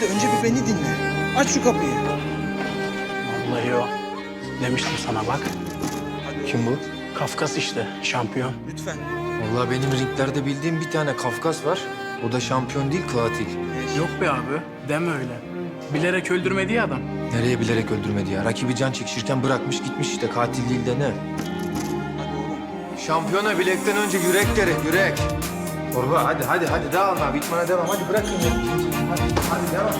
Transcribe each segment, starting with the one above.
hadi önce bir beni dinle. Aç şu kapıyı. Vallahi o. Demiştim sana bak. Kim bu? Kafkas işte şampiyon. Lütfen. Vallahi benim ringlerde bildiğim bir tane Kafkas var. O da şampiyon değil, katil. Yok be abi. Deme öyle. Bilerek öldürmedi ya adam. Nereye bilerek öldürmedi ya? Rakibi can çekişirken bırakmış gitmiş işte. Katil değil de ne? Hadi oğlum. Şampiyona bilekten önce yürek gerek, yürek. Torba hadi hadi hadi dağılma. Bitmana devam. Hadi bırakın. Hadi, hadi devam.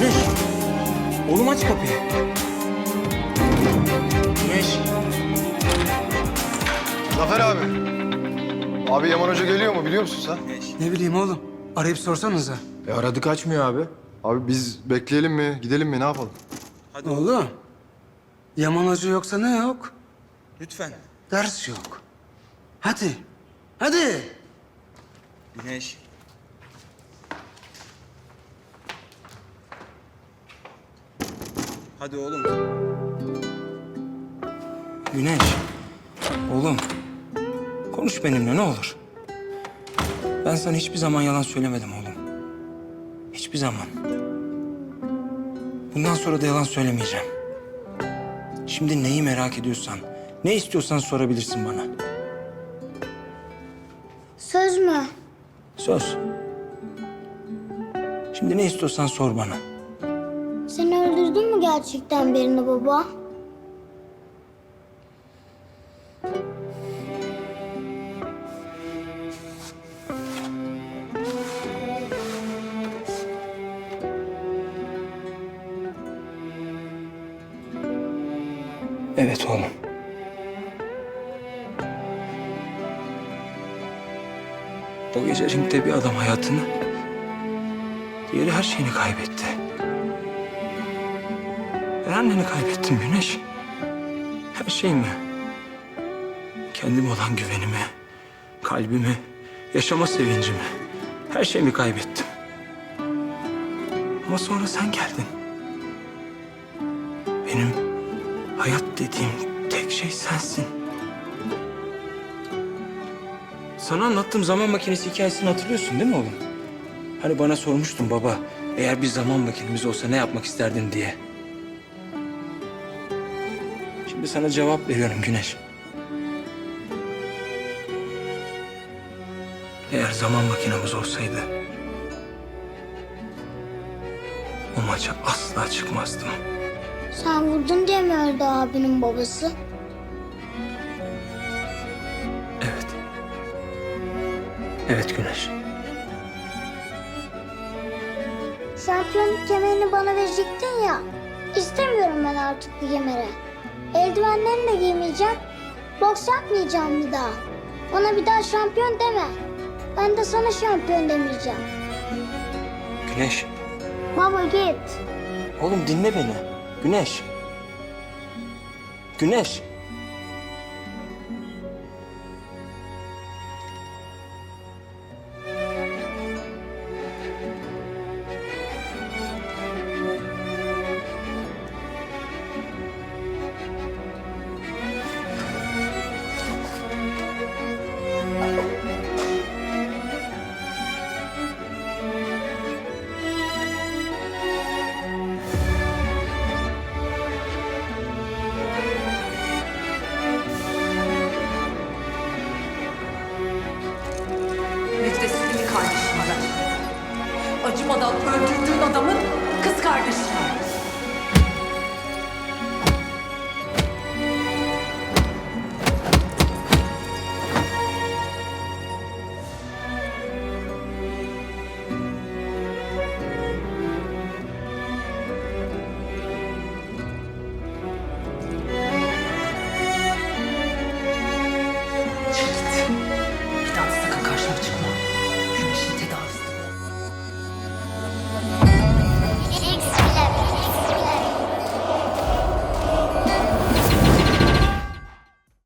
Güneş. Oğlum aç kapıyı. Güneş. Zafer abi. Abi Yaman Hoca geliyor mu biliyor musun sen? Ne bileyim oğlum. Arayıp sorsanıza. E aradık açmıyor abi. Abi biz bekleyelim mi, gidelim mi, ne yapalım? Hadi Oğlum. Yaman Hoca yoksa ne yok? Lütfen. Ders yok. Hadi. Hadi. Güneş. Hadi oğlum. Güneş. Oğlum. Konuş benimle ne olur. Ben sana hiçbir zaman yalan söylemedim oğlum. Hiçbir zaman. Bundan sonra da yalan söylemeyeceğim. Şimdi neyi merak ediyorsan, ne istiyorsan sorabilirsin bana. Söz mü? Söz. Şimdi ne istiyorsan sor bana. Sen öldürdün mü gerçekten birini baba? Evet oğlum. O gece ringde bir adam hayatını, diğeri her şeyini kaybetti. Ben anneni kaybettim Güneş. Her şeyimi. Kendim olan güvenimi, kalbimi, yaşama sevincimi. Her şeyimi kaybettim. Ama sonra sen geldin. Benim hayat dediğim tek şey sensin. Sana anlattığım zaman makinesi hikayesini hatırlıyorsun değil mi oğlum? Hani bana sormuştun baba, eğer bir zaman makinemiz olsa ne yapmak isterdin diye. Şimdi sana cevap veriyorum Güneş. Eğer zaman makinemiz olsaydı... ...o maça asla çıkmazdım. Sen vurdun diye mi öldü abinin babası? Evet Güneş. Şampiyonluk kemerini bana verecektin ya. İstemiyorum ben artık bu kemeri. Eldivenlerini de giymeyeceğim. Boks yapmayacağım bir daha. Bana bir daha şampiyon deme. Ben de sana şampiyon demeyeceğim. Güneş. Baba git. Oğlum dinle beni. Güneş. Güneş. Acımadan öldürdüğün adamın kız kardeşi.